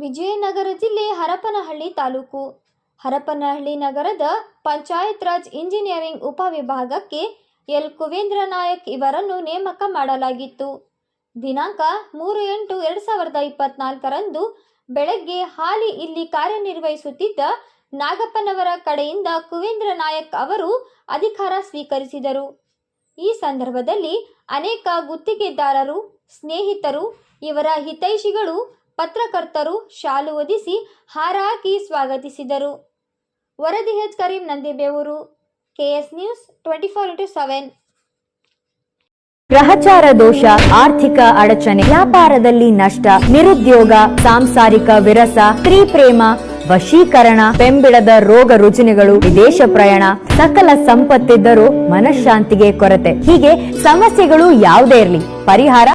ವಿಜಯನಗರ ಜಿಲ್ಲೆ ಹರಪನಹಳ್ಳಿ ತಾಲೂಕು. ಹರಪನಹಳ್ಳಿ ನಗರದ ಪಂಚಾಯತ್ ರಾಜ್ ಇಂಜಿನಿಯರಿಂಗ್ ಉಪವಿಭಾಗಕ್ಕೆ ಎಲ್. ಕುವೇಂದ್ರ ನಾಯಕ್ ಇವರನ್ನು ನೇಮಕ ಮಾಡಲಾಗಿತ್ತು. ದಿನಾಂಕ ಮೂರು ಎಂಟು ಎರಡು ಸಾವಿರದ ಇಪ್ಪತ್ನಾಲ್ಕರಂದು ಬೆಳಗ್ಗೆ ಹಾಲಿ ಇಲ್ಲಿ ಕಾರ್ಯನಿರ್ವಹಿಸುತ್ತಿದ್ದ ನಾಗಪ್ಪನವರ ಕಡೆಯಿಂದ ಕುವೇಂದ್ರ ನಾಯಕ್ ಅವರು ಅಧಿಕಾರ ಸ್ವೀಕರಿಸಿದರು. ಈ ಸಂದರ್ಭದಲ್ಲಿ ಅನೇಕ ಗುತ್ತಿಗೆದಾರರು, ಸ್ನೇಹಿತರು, ಇವರ ಹಿತೈಷಿಗಳು ಪತ್ರಕರ್ತರು ಶಾಲು ಒದಿಸಿ ಹಾರ ಹಾಕಿ ಸ್ವಾಗತಿಸಿದರು. ವರದಿ H Karim Nandibevur, KS news twenty four into seven. ಗ್ರಹಚಾರ ದೋಷ, ಆರ್ಥಿಕ ಅಡಚಣೆ, ವ್ಯಾಪಾರದಲ್ಲಿ ನಷ್ಟ, ನಿರುದ್ಯೋಗ, ಸಾಂಸಾರಿಕ ವಿರಸ, ಸ್ತ್ರೀ ಪ್ರೇಮ, ವಶೀಕರಣ, ಬೆಂಬಿಡದ ರೋಗ ರುಜಿನಗಳು, ವಿದೇಶ ಪ್ರಯಾಣ, ಸಕಲ ಸಂಪತ್ತಿದ್ದರೂ ಮನಃಶಾಂತಿಗೆ ಕೊರತೆ. ಹೀಗೆ ಸಮಸ್ಯೆಗಳು ಯಾವುದೇ ಇರಲಿ, ಪರಿಹಾರ